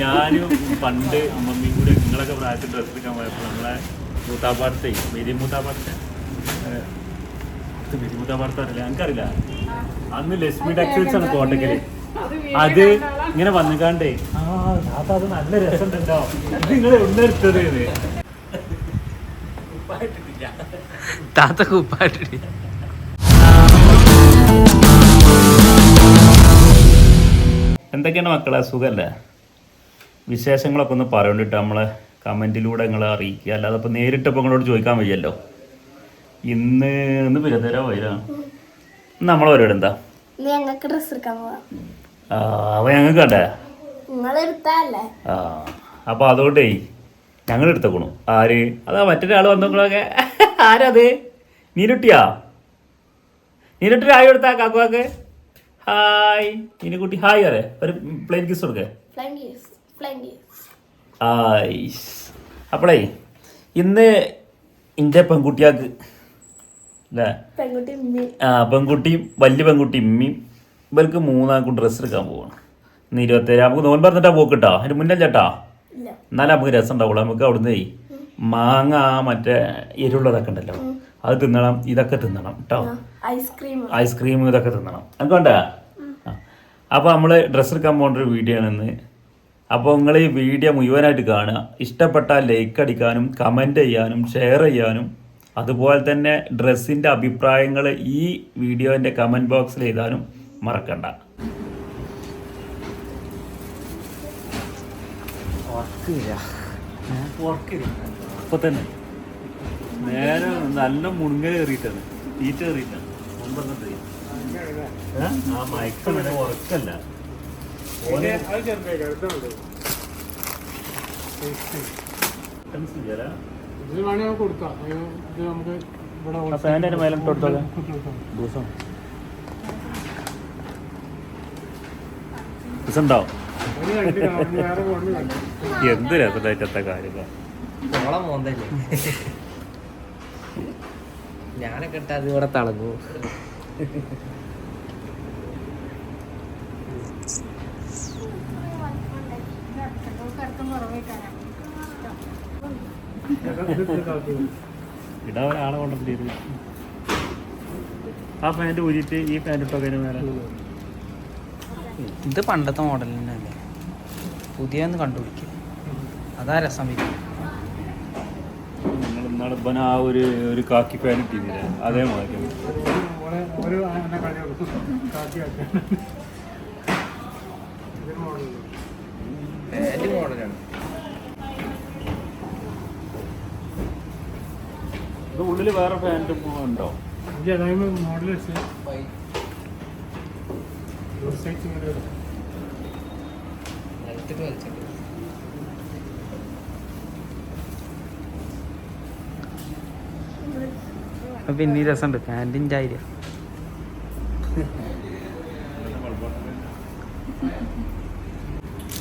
ഞാനും പണ്ട് അമ്മമ്മയും കൂടെ നിങ്ങളൊക്കെ പ്രായത്തിൽ ഡ്രസ്സ് എടുക്കാൻ പോയപ്പോൾ നമ്മളെ മൂത്താപ്പാടത്തെ മെരി മൂത്താപ്പാടത്തെ മെരി മൂത്താപ്പാടത്തെ അറിയില്ല. എനിക്കറിയില്ല. അന്ന് ലക്ഷ്മി ടെക്സ്റ്റൈൽസ് ആണ് കോട്ടക്കൽ. അത് ഇങ്ങനെ വന്നുകാണ്ടേ ആ താത്ത അത് നല്ല രസമുണ്ടല്ലോ. ഇത് നിങ്ങൾ ഇത് താത്ത കുപ്പായിട്ടിട്ട് എന്തൊക്കെയാണ് മക്കളെ? സുഖല്ലേ? വിശേഷങ്ങളൊക്കെ ഒന്ന് പറയണ്ടിട്ട് നമ്മളെ കമന്റിലൂടെ നിങ്ങളെ അറിയിക്കുക. അല്ലാതെ ഇപ്പോൾ നേരിട്ടപ്പോൾ നിങ്ങളോട് ചോദിക്കാൻ വയ്യല്ലോ. ഇന്ന് ഇന്ന് പിരതരാ വൈരാ നമ്മളെ പരിപാടി എന്താ? ഞങ്ങൾക്ക് ഡ്രസ് എടുക്കാൻ പോവാം. ഞങ്ങൾക്ക് കണ്ടേ അപ്പൊ ആ അതുകൊണ്ടേ ഞങ്ങൾ എടുത്തേക്കണു. ആര്? അതാ മറ്റൊരാൾ വന്നോക്കളൊക്കെ ആരത്? നീരുട്ടിയാ നീരുട്ടി ഹായ് കൊടുത്താ കാക്കുവാക്ക്. ഹായ്. നീനുകുട്ടി ഹായ് അറേ ഒരു പ്ലെയിൻ കിസ് കൊടുക്കേ. അപ്പോളേ ഇന്ന് എന്റെ പെൺകുട്ടിയാക്ക് അല്ലേ ആ പെൺകുട്ടിയും വലിയ പെൺകുട്ടി ഇമ്മയും ഇവർക്ക് മൂന്നാൾക്കും ഡ്രസ്സ് എടുക്കാൻ പോവാണ്. ഇന്ന് ഇരുപത്തേഴ് നമുക്ക് നോൻ പറഞ്ഞിട്ടാ പോക്കിട്ടാ അതിന് മുന്നേ ചേട്ടാ എന്നാലും നമുക്ക് രസം ഉണ്ടാവുള്ളൂ നമുക്ക് അവിടുന്ന് മാങ്ങ മറ്റേ എരിവുള്ളതൊക്കെ ഉണ്ടല്ലോ. അത് തിന്നണം ഇതൊക്കെ തിന്നണം കേട്ടോ ഐസ്ക്രീം. ഐസ്ക്രീം ഇതൊക്കെ തിന്നണം. നമുക്ക് വേണ്ട? അപ്പോൾ നമ്മൾ ഡ്രസ്സ് എടുക്കാൻ പോകേണ്ട ഒരു വീഡിയോ ആണെന്ന് അപ്പോൾ നിങ്ങൾ ഈ വീഡിയോ മുഴുവനായിട്ട് കാണുക. ഇഷ്ടപ്പെട്ടാൽ ലൈക്ക് അടിക്കാനും കമന്റ് ചെയ്യാനും ഷെയർ ചെയ്യാനും. അതുപോലെ തന്നെ ഡ്രസ്സിന്റെ അഭിപ്രായങ്ങൾ ഈ വീഡിയോന്റെ കമന്റ് ബോക്സിൽ എഴുതാനും മറക്കണ്ട. ഇപ്പൊ തന്നെ നേരെ നല്ല മുണുങ്ങൽ കയറിയിട്ടാണ്. തീറ്റ കയറിയിട്ടാണ്. ആ മയക്കം വരെ ഉറക്കല്ല? ഇത് വേണേ നമുക്ക് കൊടുക്കാം. ഇത് നമുക്ക് ഇവിടെ ഫാന്റെ കൊടുത്തോളാം. ദിവസം എന്ത് രസമായിട്ടത്തെ കാര്യം ഞാനൊക്കെ ഇട്ട അത് ഇവിടെ തളങ്ങൂ ഇടാ ഒരാളെ കൊണ്ടിട്ടിരുന്നു ആ പാന്റ് ഊരിയിട്ട് ഈ പാന്റ് ഇട്ടോ കഴിഞ്ഞ മേലെ? ഇത് പണ്ടത്തെ മോഡൽ തന്നെയല്ലേ പുതിയ ഒന്ന് കണ്ടുപിടിക്കുക അതാ രസം വരും നിങ്ങൾ ആ ഒരു ഒരു കാക്കി പാൻ ഇട്ടിരുന്നില്ലേ? അതേ ഓളെ ഒരു എന്നെ കളി കൊടുക്കും കാക്കി ആക്കാൻ ഇതൊരു മോഡലുണ്ട് മോഡലാണ് ഇത് ഉള്ളിൽ വേറെ പാന്റും ഉണ്ടോ? മോഡൽ വലിച്ചിട്ട് പിന്നെ രസമുണ്ട്. പാന്റിന്റെ ആയിരം.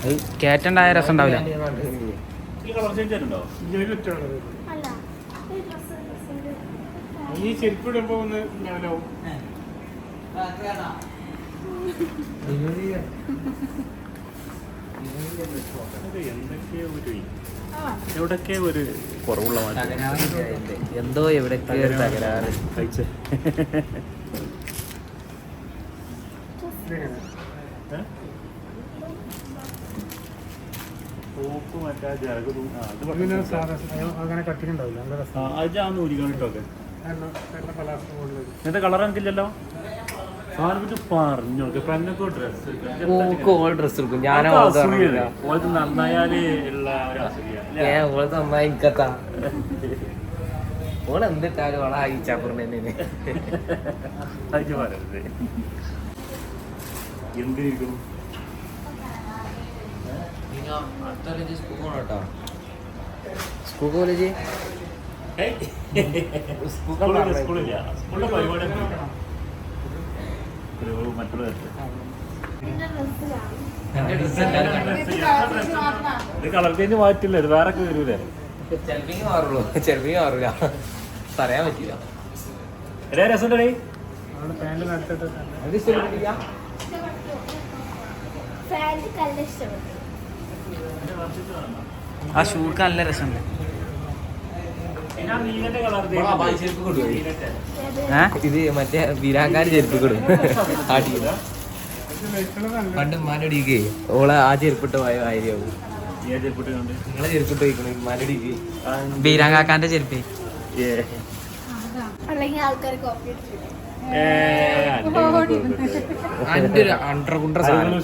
അത് കയറ്റണ്ടായ രസം ഉണ്ടാവില്ല ഈ കളർ ചേഞ്ച് ഉണ്ടോ ഇതിൽ ഇട്ടുള്ളത്. അല്ല ഈ ഡ്രസ് ഈ ചെരുപ്പ് ഇടുമ്പോ ഒന്ന് എന്തൊക്കെയോ ഒരു കുറവുള്ള മാറ്റം. എന്തോ എവിടൊക്കെ ഒരു തകരാറ്. കഴിച്ചേ അങ്ങനെ കട്ടിണ്ടാവില്ല അതാണ് നല്ല രസം ആ അത് ഞാൻ മോഡൽ ഇന്നത്തെ കളർ എനിക്കില്ലല്ലോ. ഡ്രസ് എടുക്കും. ഞാൻ നന്നായാൽ ഉള്ള ഒരു അസൂയ അല്ലേ? ഏ ഓൾ നന്നായി എനിക്കത്താ ഓൾ എന്തിട്ടാലും ഓളെ അയച്ചാപ്പുറം തന്നെ അത് പറയരുത്. എന്തിരിക്കും? സ്കൂൾ കോളേജ് സ്കൂളില്ല. സ്കൂളില്ല സ്കൂളിലെ പരിപാടി മറ്റുള്ള. ഇത് കളർ ചേഞ്ച് മാറ്റില്ല ഇത് വേറെ വരൂലേ? ചെലപ്പിങ് മാറുള്ളൂ. ചെലപ്പിങ് മാറില്ല പറയാൻ പറ്റില്ല. എടാ രസം ആ ഷൂക്ക് നല്ല രസമുണ്ട്. ഇത് മറ്റേ വീരാങ്കാര് ചെരുപ്പ് കൊടു പണ്ട് ഉമ്മാനടിക്ക് ഓളെ ആ ചെരുപ്പിട്ട് പോയ ആയിരിക്കും നിങ്ങളെ ചെരുപ്പിട്ട് പോയിക്കണു ഉമ്മാനടിക്ക് ബീരാങ്കാക്കാന്റെ ചെരുപ്പ്?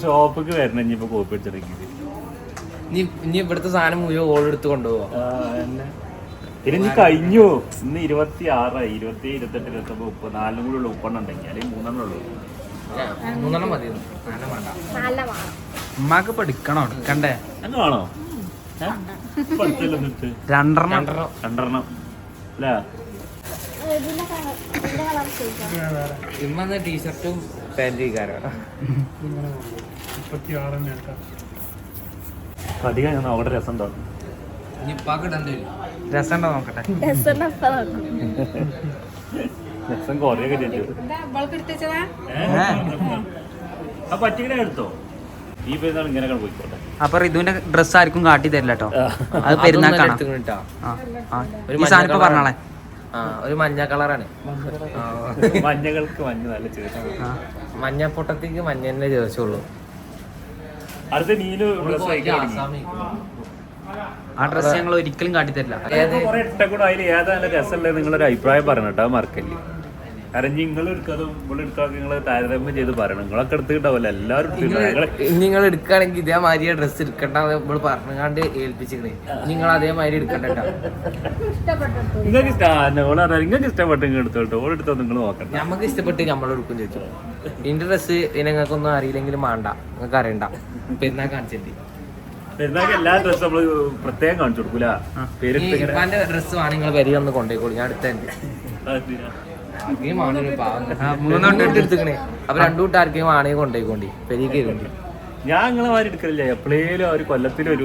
ഷോപ്പിക്ക് വരണം ഇനിയിപ്പോ കോപ്പി ഇനി ഇവിടുത്തെ സാധനം മുഴുവൻ ഓളെടുത്ത് കൊണ്ടുപോവാ? ഇനി ഇനി കഴിഞ്ഞു. ഇന്ന് ഇരുപത്തി ആറായി ഇരുപത്തി ഇരുപത്തെട്ട് ഇരുപത്തൊമ്പത് മുപ്പത് നാലിനും കൂടി ഉള്ളു ഉപ്പെണ്ണം ഉണ്ടെങ്കിൽ. അല്ലെങ്കിൽ മൂന്നെണ്ണം ഉള്ളൂ. മൂന്നെണ്ണം മതി. ഉമ്മാക്ക് പഠിക്കണോ എടുക്കണോ എടുക്കണ്ടേ രണ്ടെണ്ണം. രണ്ടെണ്ണം. അല്ലേ? ഇമ്മന്ന് ടീഷർട്ടും പാന്റും ഇക്കാരോ അധികം ഞാൻ അവിടെ രസം ഉണ്ടാവും. നോക്കട്ടെ? രസം ഇപ്പൊ നോക്കും രസം കുറയൊക്കെ ചെയ്തു. ആ എടുത്തോ ഈ പെരുന്നാൾ ഇങ്ങനെ പോയിക്കോട്ടെ. അപ്പൊ റിതുവിന്റെ ഡ്രസ് ആർക്കും കാട്ടി തരില്ല കേട്ടോ. അത് പെരുന്നാക്കാണ് ഈ സാധനം ഇപ്പൊ. പറഞ്ഞോളെ. ഒരു മഞ്ഞ കളറാണ്. മഞ്ഞകൾക്ക് മഞ്ഞ നല്ല ചേർച്ച. മഞ്ഞപ്പൊട്ടത്തേക്ക് മഞ്ഞ തന്നെ ചേർച്ചുള്ളൂ അടുത്ത നീലു ആ ഡ്രസ് ഞങ്ങൾ ഒരിക്കലും കാട്ടി തരില്ല കുറെ അതിൽ രസമുള്ളത് നിങ്ങളൊരു അഭിപ്രായം പറഞ്ഞു കേട്ടോ മറക്കല്ലേ? കാരണം നിങ്ങൾ എടുക്കാതും ഇവിടെ എടുക്കാതെ നിങ്ങൾ താരതമ്യം ചെയ്ത് പറയണം. നിങ്ങളൊക്കെ എടുത്തിട്ടാവല്ലോ എല്ലാവരും എടുത്തിട്ടുണ്ടാവും. നിങ്ങൾ നിങ്ങൾ എടുക്കുകയാണെങ്കിൽ ഇതേമാതിരി ഡ്രസ്സ് എടുക്കണ്ട നമ്മൾ പറഞ്ഞാണ്ട് ഏൽപ്പിച്ചിരുന്നെ നിങ്ങൾ അതേമാതിരി എടുക്കണ്ട നിങ്ങൾക്ക് ഇഷ്ടം ഓളെ അറിയാം നിങ്ങൾക്ക് ഇഷ്ടപ്പെട്ട് നിങ്ങൾ എടുത്തോട്ടോ ഓൾ എടുത്തോ നിങ്ങൾ നോക്കണ്ട. നമുക്ക് ഇഷ്ടപ്പെട്ട് നമ്മൾ എടുക്കും ചോദിച്ചു. എന്റെ ഡ്രസ്സ് നിങ്ങൾക്കൊന്നും അറിയില്ലെങ്കിലും വേണ്ട നിങ്ങൾക്ക് അറിയണ്ട. പെരുന്നാൾ കാണിച്ചിട്ട് പെരുന്നാൾക്ക് എല്ലാ ഡ്രസ്സും നമ്മൾ പ്രത്യേകം കാണിച്ചു കൊടുക്കൂല. പേരിട്ട് ഇങ്ങനെ ഇപ്പാന്റെ ഡ്രസ്സ് വേണം നിങ്ങൾ വരി ഒന്ന് കൊണ്ടേക്കോളൂ. ഞാൻ എടുത്തുക്കണേ. അപ്പൊ രണ്ടു കൂട്ടം പെരിക്ക് ഞാൻ നിങ്ങളെ മാതിരി എടുക്കലില്ല. എപ്പോഴേലും ഒരു കൊല്ലത്തിൽ ഒരു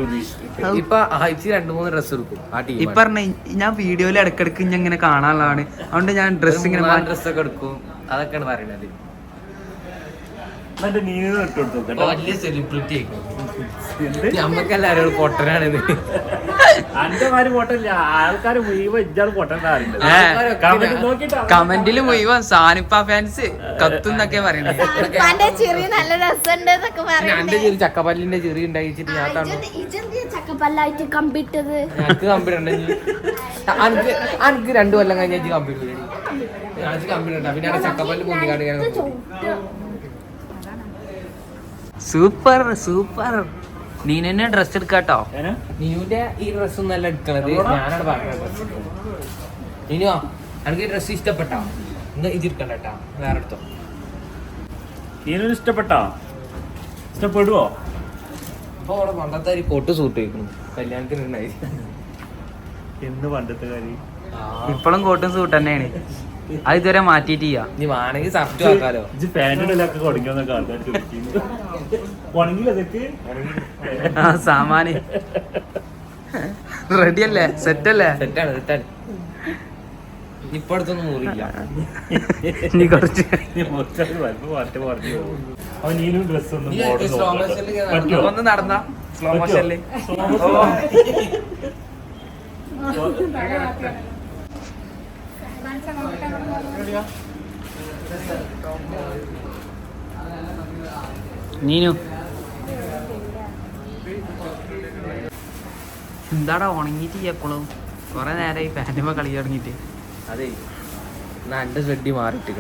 ഇപ്പൊ ആഴ്ച രണ്ടു മൂന്ന് ഡ്രസ്സ് എടുക്കും. ആ ടീം പറഞ്ഞ ഞാൻ വീഡിയോയിൽ ഇടക്കിടക്ക് ഞാൻ ഇങ്ങനെ കാണാനുള്ളതാണ്. അതുകൊണ്ട് ഞാൻ ഡ്രസ് ഇങ്ങനെ മാറ്റി- ഡ്രസ്സൊക്കെ എടുക്കും. അതൊക്കെയാണ് പറയുന്നത് എന്നിട്ട് നീ ഇട്ട് കൊടുത്തു ഇപ്പൊ വലിയ സെലിബ്രിറ്റി എല്ലാരും പൊട്ടനാണിത് അന്റെ മാര് പൊട്ടല്ല ആൾക്കാര് മുഴുവൻ ഇജ്ജാണ് കമന്റിൽ മുഴുവൻ സാനിപ്പ ഫാൻസ് കത്തുന്നൊക്കെ പറയണത് ഉപ്പാന്റെ ചെറിയ എന്റെ ചക്കപ്പല്ലിന്റെ ചെറിയ ഉണ്ടായിച്ചിട്ട് ഞാൻ ചക്കപ്പല്ലായിട്ട് എനിക്ക് രണ്ടു കൊല്ലം കഴിഞ്ഞ കമ്പ്യൂട്ടർ ഞാൻ കമ്പ്യൂട്ടർ പിന്നെ ചക്കപ്പല്ല് പൊന്തിക്കാണ്ട്. Super super. നീ തന്നെ ഡ്രസ് എടുക്കാട്ടോ നീന്റെ ഈ ഡ്രസ് നല്ല എടുക്കണത്. ഞാനാണ് പറഞ്ഞത് നിനുവാ എനിക്ക് ഈ ഡ്രസ് ഇഷ്ടപ്പെട്ടോ? എന്നാ ഇത് എടുക്കണ്ട കേട്ടാ വേറെ എടുത്തോ. നീനൊരു ഇഷ്ടപ്പെട്ടോ? ഇഷ്ടപ്പെടുവോ? അപ്പൊ അവിടെ പണ്ടത്തെ ഒരു കോട്ട് സൂട്ട് വയ്ക്കുന്നു കല്യാണത്തിന് ഉണ്ടായി. എന്ന് പണ്ടത്തെ കാര്യം? ഇപ്പോഴും കോട്ടും സൂട്ട് തന്നെയാണ്. അത് ഇതുവരെ മാറ്റിയിട്ടില്ല. നീ വേണമെങ്കിൽ സർട്ട് ആക്കാലോ. പാന്റ് കുടങ്ങിയെന്നൊക്കെ ആൾക്കാർ ചോദിക്കുന്നു. ആ സാമാന് റെഡി അല്ലേ? സെറ്റ് അല്ലേ? സെറ്റാണ് സെറ്റാണ് ഇപ്പൊ അടുത്തൊന്നും മുറിയില്ല. നീ കുറച്ച് ഒന്നും നടന്ന? സ്ലോ? മോഷനിൽ. നീനു. എന്താടാ ഉണങ്ങിയിട്ട് ചെയ്യക്കോളൂ കൊറേ നേരമായി പാന്റുമ്പോ കളി തുടങ്ങിയിട്ട്. അതെ. എന്നാ എന്റെ ഷെഡി ഇന്നാൾ ഇട്ട്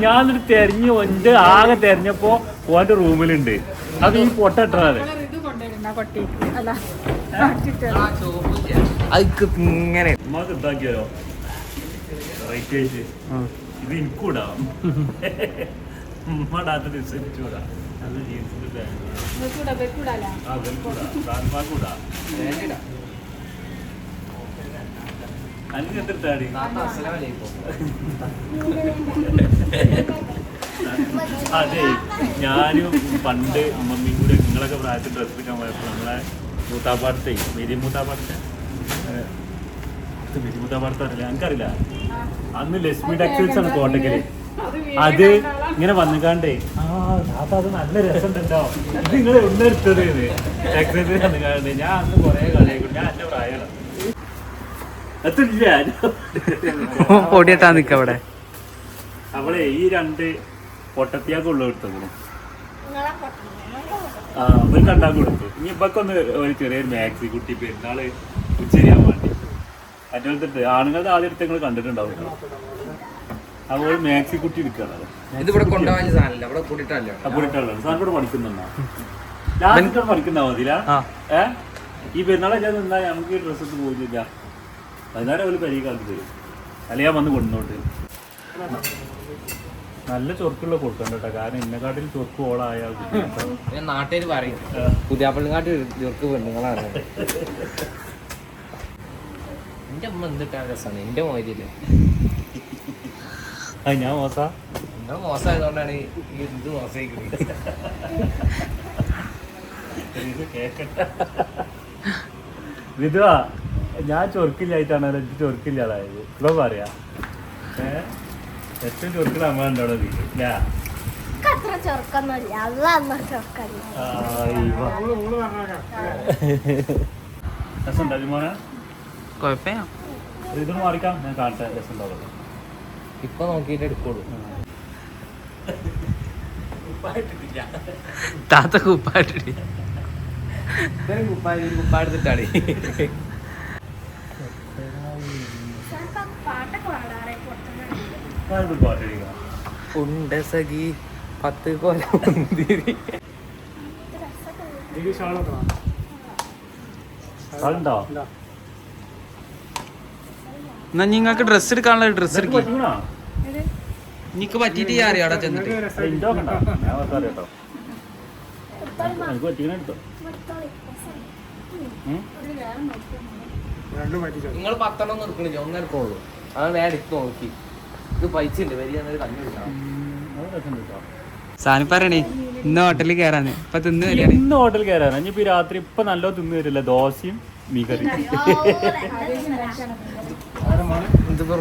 ഞാനൊരു തെരഞ്ഞു എന്റെ ആകെ തെരഞ്ഞപ്പോ ഓന്റെ റൂമിലുണ്ട്. അത് ഈ പൊട്ട ഇട്ടതാണ്. അത് ഇങ്ങനെ. നമുക്ക് ഇതാക്കിയാലോ റൈറ്റ് ആയിട്ട് ഇത് എനിക്കൂടാ. ഉമ്മടാത്ത ദിവസം ജീൻസിന്റെ പാന്റ് ആ വെൽക്കൂടാ അതെ ഞാനും പണ്ട് അമ്മമ്മയും കൂടെ നിങ്ങളൊക്കെ പ്രായത്തിൽ ഡ്രസ്സ് എടുക്കാൻ പോയപ്പോൾ നമ്മളെ മൂത്താപ്പാടത്തെ മേരി മൂത്താപ്പാടത്തെ അടുത്ത് ബുദ്ധിമുട്ടാപാടത്ത് അറിയില്ല എനിക്കറിയില്ല അന്ന് ലക്ഷ്മി ടെക്സ്റ്റൈൽസ് ആണ് കോട്ടക്കൽ. അത് ഇങ്ങനെ വന്നുകാണ്ടേ ആ താത്ത അത് നല്ല രസമുണ്ടല്ലോ. ഇത് നിങ്ങൾ ഉണ്ടെടുത്തത് ടെക്സ്റ്റൈൽസ് വന്നുകാണ്ട് ഞാൻ അന്ന് കുറെ കളിയാക്കും. ഞാൻ എന്റെ പ്രായമാണ്. പൊടിയിട്ടാ നിക്ക അവിടെ. അവളെ ഈ രണ്ട് പൊട്ടത്തിയാക്ക് ഉള്ള എടുത്തോളൂ. ആ ഒരു കണ്ടാ കൊടുത്തു ഇനി ഇപ്പൊക്കൊന്ന് ഒരു ചെറിയൊരു മാക്സി കുട്ടി പെരുന്നാൾ ഉച്ചരിയാൻ മറ്റേ ആണുങ്ങളുടെ ആദ്യം എടുത്ത് നിങ്ങൾ കണ്ടിട്ടുണ്ടാവും. അപ്പോൾ മാക്സി കുട്ടി എടുക്കുകയാണ് ഇത് ഇവിടെ കൊണ്ടുപോകാൻ സാധനമില്ല ഇവിടെ കൂട്ടിട്ടല്ലോ അപ്പോൾ ഇട്ടുള്ളത് സാർ കൂടെ പഠിക്കുന്നുണ്ടോ. ലാസ്റ്റ് പഠിക്കുന്ന. ഏ? ഈ പെരുന്നാളെ നിന്നാ നമുക്ക് ഡ്രസ്സ് ഇട്ട് പോയില്ല അവർ പരിഹാരത്തിൽ കാലത്ത് തരും അല്ലെങ്കിൽ ഞാൻ വന്ന് കൊണ്ടോട്ട്. നല്ല ചൊർക്കുള്ള കൊടുക്കണ്ട കേട്ടോ. കാരണം ഇന്നെക്കാട്ടിൽ ചൊർക്ക് ഓളായ നാട്ടിൽ നാട്ടുകാർ പറയും. പുതിയാപ്പള്ളിക്കാട്ടിൽ ചൊർക്ക് പെണ്ണുങ്ങളാണ്. എന്റെ അമ്മ എന്തിട്ടാ രസമാണ്. മോതില്ലേ ഞാൻ മോശ? നിങ്ങൾ മോശമായതുകൊണ്ടാണ് ഈ ഇത് മോശമായിക്കുന്നത് വിധുവാ ഞാൻ ചൊറുക്കില്ലായിട്ടാണ് എനിക്ക് ചൊറുക്കില്ലാതായത്. ഇപ്പൊ പറയാ. ഏറ്റവും ചൊറുക്കിൽ അമ്മ ഉണ്ടോ നീ കൊഴപ്പ ഇത് മാറിക്കാം. ഞാൻ കാണട്ടെ രസം ഉണ്ടാവുള്ളൂ ഇപ്പൊ നോക്കിയിട്ട് എടുക്കുള്ളൂ. താത്ത കുപ്പായിട്ടിട്ട് ഇത്രയും കുപ്പായ ഒരു കുപ്പായ എടുത്തിട്ടാണ്. പാട്ടൊക്കെ പാടാറേ പൊട്ടുന്നുണ്ട് ഞാനൊരു പാട്ട് എഴുതാം ഉണ്ട് സഖി. പത്ത് കൊല മുന്തിരി. ആളുണ്ടോ എന്നാ നിങ്ങൾക്ക് ഡ്രസ് എടുക്കാനുള്ള ഡ്രസ് എടുക്കി. നിക്ക് നിനക്ക് പറ്റിയിട്ട് ഞാൻ അറിയാം അവിടെ ചെന്നിട്ട് നിങ്ങൾ പത്തെണ്ണം നിർക്കണില്ല ഒന്നെടുക്കുള്ളൂ അതാണ് ഞാൻ എടുത്ത് നോക്കി. ഇത് പൈസ ഉണ്ട് വരിക കഞ്ഞി സാധനം പറയണേ ഇന്ന് ഹോട്ടലിൽ കയറാന് ഇപ്പൊ തിന്ന് വരികയാണ്. ഇന്ന് ഹോട്ടലിൽ കയറാനാ ഇനിയിപ്പോ ഈ രാത്രി ഇപ്പൊ നല്ലോ തിന്ന് വരില്ല? ദോശയും മീൻകറി ഇതിപ്പോ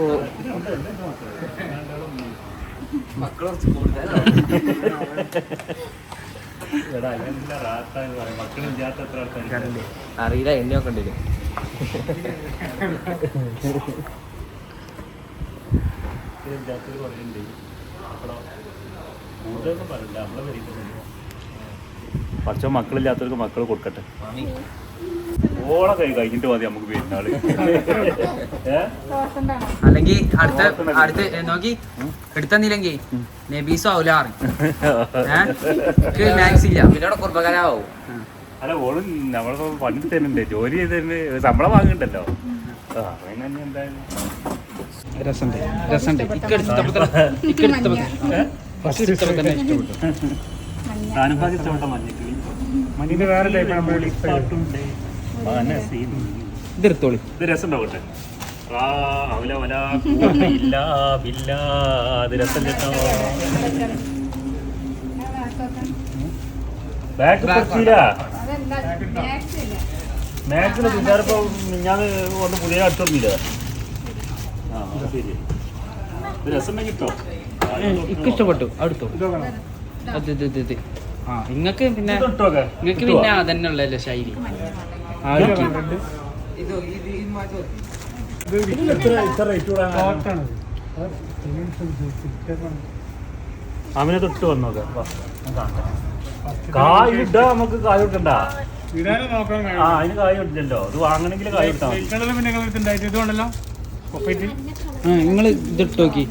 കുറച്ച് കൂടുതലാണ് അറിയില്ല എന്നെ പരിഹരിക്കുന്നുണ്ട് പക്ഷെ മക്കളില്ലാത്തവർക്ക് മക്കൾ കൊടുക്കട്ടെ. ഓളെ കൈ കഴിഞ്ഞിട്ട് മതി നമുക്ക് പെരുന്നാൾ. ഏ? അല്ലെങ്കിൽ അടുത്ത അടുത്ത് നോക്കി. എടുത്തന്നില്ലെങ്കിൽ നബീസോ ആവൂല മാക്സ് ഇല്ല. പിന്നെ കുറുമ്പക്കാരാവും അല്ല ഓളും നമ്മളെ പണി തരുന്നുണ്ട് ജോലി ചെയ്ത് ശമ്പളം വാങ്ങണ്ടല്ലോ രസമുണ്ട്. രസമുണ്ട്. ഇക്കെടുത്തപ്പോ തന്നെ ഇഷ്ടപ്പെട്ടു ആനുഭാഗ്യ ഇഷ്ടപ്പെട്ട മഞ്ഞക്കിളി മഞ്ഞിന്റെ വേറെ ടൈപ്പ് നമ്മൾ പാട്ടുണ്ട് മനസ്സിൽ ഇത് രസം തുഷാരിപ്പോ ഞാൻ ഒന്ന് പുതിയ അടുത്തൊന്നുമില്ല ആ ശരി. രസം കിട്ടോ. ഇഷ്ടപ്പെട്ടു. അടുത്തോ അതെ അതെ അതെ ഇത് ഇത്. ആ ഇങ്ങക്ക് പിന്നെ നിങ്ങക്ക് പിന്നെ അതന്നെ ഉള്ളല്ലോ ശൈലി? അവനെ തൊട്ട് വന്നോക്കെ വാ, ഞാൻ കാണട്ടെ. കായ് ഇട്ടാ നമുക്ക് കായ് ഇട്ടണ്ട ആ അതിന് കായ് ഇട്ടില്ലല്ലോ ഇത് വാങ്ങണമെങ്കിൽ കായ് ഇട്ടാ നിങ്ങൾ ഇതിട്ട് നോക്കി.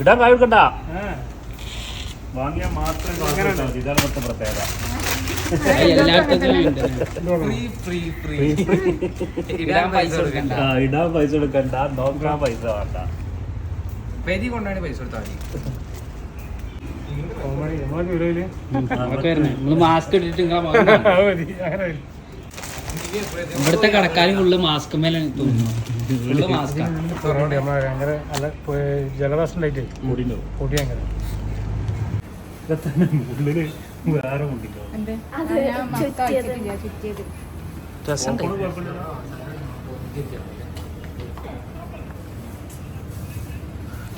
ഇടാൻ കായ് എടുക്കണ്ട വാങ്ങിയാൽ മാത്രം ഇതാണ് പ്രത്യേകത. ഇടാൻ പൈസ കൊടുക്കണ്ട. നോക്കാൻ പൈസ വേണ്ട. പെരി കൊണ്ടാണ് പൈസ കൊടുത്താൽ മാസ്ക് ഇട്ടിട്ട് അങ്ങനെ ഇവിടുത്തെ കടക്കാരും ഫുള്ള് മാസ്ക് മേലെ തോന്നുന്നു. ഫുള്ള് മാസ്കാ കുറവുണ്ട് നമ്മളെ ഭയങ്കര നല്ല ജലദോഷം ഉണ്ടായിട്ട്. പൊടി ഭയങ്കര. ഇതൊക്കെ തന്നെ ഉള്ളിൽ വേറെ ഉണ്ടല്ലോ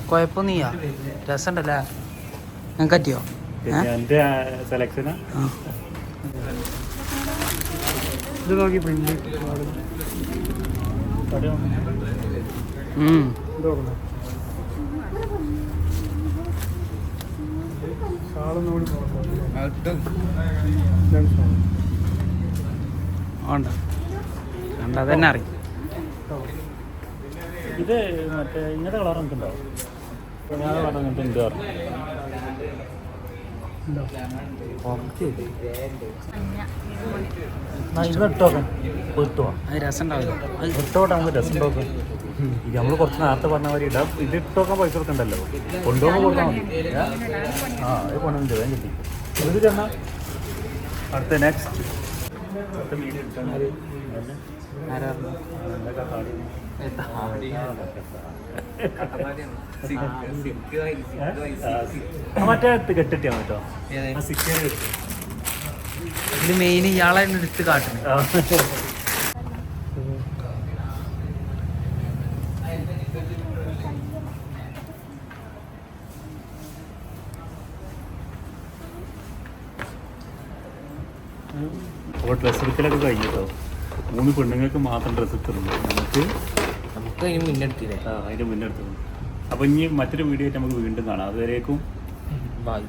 കുഴപ്പമൊന്നുമില്ല രസമുണ്ടല്ലേ? നിങ്ങൾക്ക് പറ്റിയോ? എന്റെ സെലക്ഷനാ. ഇത് നോക്കി പ്രിന്റ്. ഉണ്ട് കണ്ട അതന്നെ അറിയും. ഇത് മറ്റേ ഇങ്ങനത്തെ കളർ നമുക്ക് ഉണ്ടാവും ഞാൻ കളർ അങ്ങനത്തെ ഉണ്ട് പറഞ്ഞു ഇത് ഇട്ടോക്കാം. പൊരുത്തോ അത് രസം ഉണ്ടാവില്ല. അത് ഇട്ടോട്ടെ നമുക്ക് രസം ഉണ്ടാക്കാം ഇത് നമ്മൾ കുറച്ച് നേരത്തെ പറഞ്ഞ മാതിരി ഇടാം. ഇത് ഇട്ടോക്കാൻ പൈസ കൊടുക്കണ്ടല്ലോ. കൊണ്ടുപോകുമ്പോൾ കൊടുത്താൽ മതി. ആ ഇത് കൊണ്ടുവന്നിട്ട് വേഗം കിട്ടി. ഇത് ചെന്ന അടുത്ത നെക്സ്റ്റ്? മറ്റേ കെട്ടിട്ടാ കേട്ടോ കെട്ടി. ഇതിൽ മെയിൻ ഇയാളെ എടുത്ത് കാട്ടുന്നത് ഡ്രസ്സ് എടുക്കലൊക്കെ കഴിഞ്ഞിട്ടോ? മൂന്ന് പെണ്ണുങ്ങൾക്ക് മാത്രം ഡ്രസ്സ് എടുത്തിട്ടുണ്ട് നമുക്ക് നമുക്ക് അതിന് മുന്നെടുത്തില്ലേ ആ, അതിന്റെ മുന്നെടുത്തിട്ടുണ്ട് അപ്പോൾ ഇനി മറ്റൊരു വീഡിയോ ആയിട്ട് നമുക്ക് വീണ്ടും കാണാം. അതുവരേക്കും ബായ്